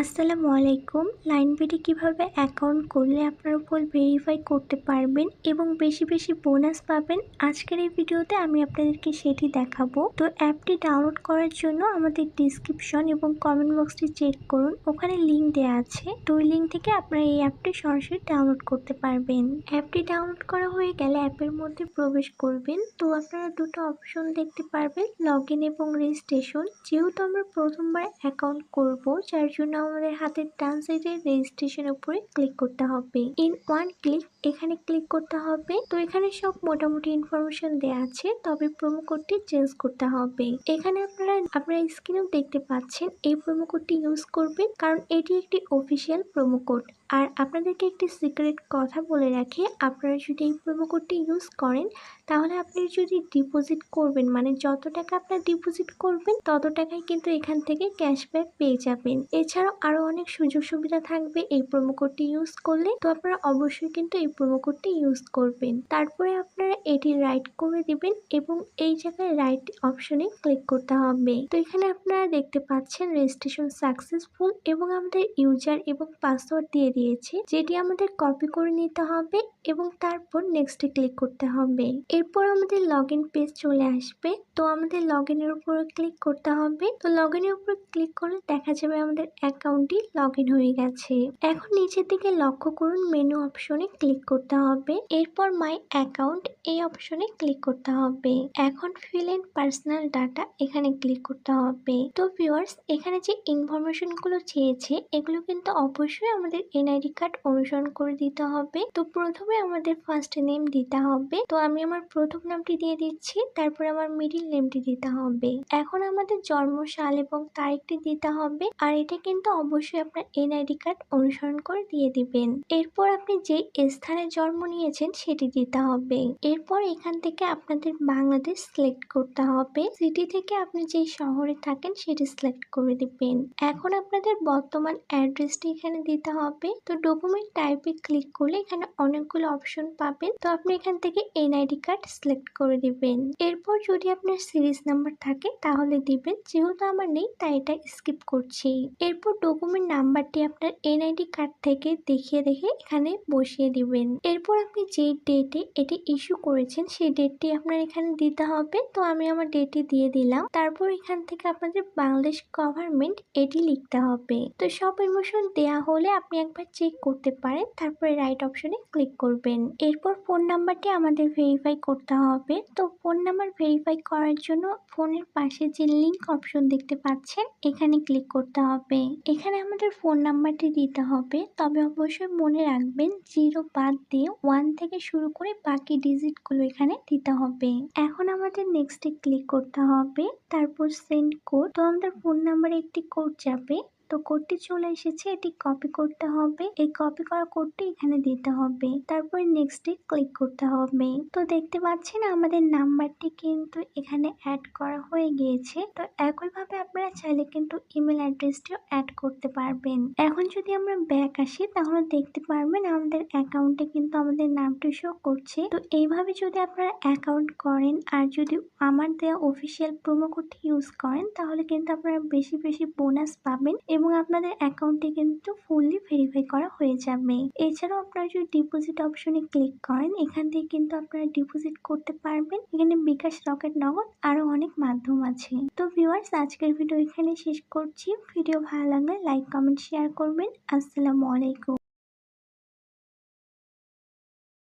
আসসালামু আলাইকুম। Line BD কীভাবে অ্যাকাউন্ট করলে আপনার উপর ভেরিফাই করতে পারবেন এবং বেশি বেশি বোনাস পাবেন, আজকের এই ভিডিওতে আমি আপনাদেরকে সেটি দেখাবো। তো অ্যাপটি ডাউনলোড করার জন্য আমাদের ডিসক্রিপশন এবং কমেন্ট বক্সটি চেক করুন। ওখানে লিঙ্ক দেওয়া আছে। তো ওই লিঙ্ক থেকে আপনারা এই অ্যাপটি সরাসরি ডাউনলোড করতে পারবেন। অ্যাপটি ডাউনলোড করা হয়ে গেলে অ্যাপের মধ্যে প্রবেশ করবেন। তো আপনারা দুটো অপশন দেখতে পারবেন লগ ইন এবং রেজিস্ট্রেশন যেহেতু আমরা প্রথমবার অ্যাকাউন্ট করব, যার জন্য আমাদের হাতের ডান সাইডে রেজিস্ট্রেশন উপরে ক্লিক করতে হবে। ইন ওয়ান ক্লিক এখানে ক্লিক করতে হবে। তো এখানে সব মোটামুটি ইনফরমেশন দেওয়া আছে, তবে প্রোমো কোডটি চেঞ্জ করতে হবে। এখানে আপনারা আপনারা স্ক্রিনেও দেখতে পাচ্ছেন, এই প্রোমো কোডটি ইউজ করবেন, কারণ এটি একটি অফিসিয়াল প্রোমো কোড আর আপনাদেরকে একটি সিক্রেট কথা বলে রাখি, আপনারা যদি এই প্রোমো কোডটি ইউজ করেন, তাহলে আপনি যদি ডিপোজিট করবেন মানে যত টাকা আপনার ডিপোজিট করবেন, তত টাকায় কিন্তু এখান থেকে ক্যাশব্যাক পেয়ে যাবেন। এছাড়াও আরও অনেক সুযোগ সুবিধা থাকবে এই প্রোমো কোডটি ইউজ করলে। তো আপনারা অবশ্যই কিন্তু এই প্রোমো কোডটি ইউজ করবেন। তারপরে আপনারা এটি রাইট করে দিবেন এবং এই জায়গায় রাইট অপশনে ক্লিক করতে হবে। তো এখানে আপনারা দেখতে পাচ্ছেন রেজিস্ট্রেশন সাকসেসফুল এবং আমাদের ইউজার এবং পাসওয়ার্ড দিয়ে দিয়েছে, যেটি আমাদের কপি করে নিতে হবে এবং তারপর নেক্সটে ক্লিক করতে হবে। এরপর আমাদের লগ ইন পেজ চলে আসবে। তো আমাদের লগ ইনের উপর ক্লিক করতে হবে। তো লগ ইনের উপর ক্লিক করলে দেখা যাবে আমাদের অ্যাকাউন্টটি লগ ইন হয়ে গেছে। এখন নিচের দিকে লক্ষ্য করুন মেনু অপশনে ক্লিক করতে হবে। এরপর মাই অ্যাকাউন্ট এই অপশনে ক্লিক করতে হবে। এখন ফিল ইন পার্সোনাল ডাটা এখানে ক্লিক করতে হবে। তো ভিউয়ার্স এখানে যে ইনফরমেশনগুলো চেয়েছে, এগুলো কিন্তু অবশ্যই আমাদের এনআইডি কার্ড অনুসরণ করে দিতে হবে। তো প্রথমে আমাদের ফার্স্ট নেম দিতে হবে। তো আমি আমার প্রথম নামটি দিয়ে দিচ্ছি, তারপর আমার মিডিল নেমটি দিতে হবে। এখন আমাদের জন্ম সাল এবং তারিখটি দিতে হবে। আর এটা কিন্তু অবশ্যই আপনার এনআইডি কার্ড অনুসরণ করে দিয়ে দিবেন। এরপর আপনি যে স্থানে জন্ম নিয়েছেন সেটি দিতে হবে। এরপর এখান থেকে আপনাদের বাংলাদেশ সিলেক্ট করতে হবে। সিটি থেকে আপনি যে শহরে থাকেন সেটি সিলেক্ট করে দিবেন। এখন আপনাদের বর্তমান অ্যাড্রেসটি এখানে দিতে হবে। তো ডকুমেন্ট টাইপে ক্লিক করলে এখানে অনেকগুলো অপশন পাবেন। তো আপনি এখান থেকে এনআইডি কার্ড সিলেক্ট করে দিবেন। এরপর যদি আপনার সিরিজ নাম্বার থাকে তাহলে দিবেন। যেহেতু আমার নেই, তাই এটা স্কিপ করছি। এরপর ডকুমেন্ট নাম্বারটি আপনার এনআইডি কার্ড থেকে দেখিয়ে দেখে এখানে বসিয়ে দিবেন। এরপর আপনি যে ডেটে এটি ইস্যু করেছেন, সেই ডেটটি আপনার এখানে দিতে হবে। তো আমি আমার ডেটটি দিয়ে দিলাম। তারপর এখান থেকে আপনাদের বাংলাদেশ গভর্নমেন্ট এটি লিখতে হবে। তো সব ইমোশন দেয়া হলে আপনি একবার চেক করতে পারেন। তারপরে রাইট অপশনে ক্লিক করবেন। এরপর ফোন নাম্বারটি আমাদের ভেরিফাই করতে হবে। তো ফোন নাম্বার ভেরিফাই করার জন্য ফোনের পাশে যে লিঙ্ক অপশন দেখতে পাচ্ছেন, এখানে ক্লিক করতে হবে। এখানে আমাদের ফোন নাম্বারটি দিতে হবে। তবে অবশ্যই মনে রাখবেন জিরো বাদ দিয়ে ওয়ান থেকে শুরু করে বাকি ডিজিটগুলো এখানে দিতে হবে। এখন আমাদের নেক্সটে ক্লিক করতে হবে। তারপর সেন্ড কোড তো আমাদের ফোন নাম্বারে একটি কোড যাবে। তো কোডটি চলে এসেছে। এটি কপি করতে হবে। এই কপি করা কোডটি এখানে দিতে হবে। তারপর নেক্সটে ক্লিক করতে হবে। তো দেখতে পাচ্ছেন, আমাদের নাম্বারটি কিন্তু এখানে অ্যাড করা হয়ে গিয়েছে। তো একইভাবে আপনারা চাইলে কিন্তু ইমেল অ্যাড্রেসটিও অ্যাড করতে পারবেন। এখন যদি আমরা ব্যাক আসি, তাহলে দেখতে পারবেন আমাদের অ্যাকাউন্টে কিন্তু আমাদের নামটি শো করছে। তো এইভাবে যদি আপনারা অ্যাকাউন্ট করেন, আর যদি আমার দেওয়া অফিসিয়াল প্রোমো কোডটি ইউজ করেন, তাহলে কিন্তু আপনারা বেশি বেশি বোনাস পাবেন এবং আপনাদের অ্যাকাউন্টটি কিন্তু ফুললি ভেরিফাই করা হয়ে যাবে। এছাড়াও আপনারা যদি ডিপোজিট অপশনে ক্লিক করেন, এখান থেকে কিন্তু আপনারা ডিপোজিট করতে পারবেন। এখানে বিকাশ রকেট নগদ আরও অনেক মাধ্যম আছে। তো ভিউয়ার্স আজকের ভিডিও এখানে শেষ করছি। ভিডিও ভালো লাগলে লাইক কমেন্ট শেয়ার করবেন। আসসালামু আলাইকুম।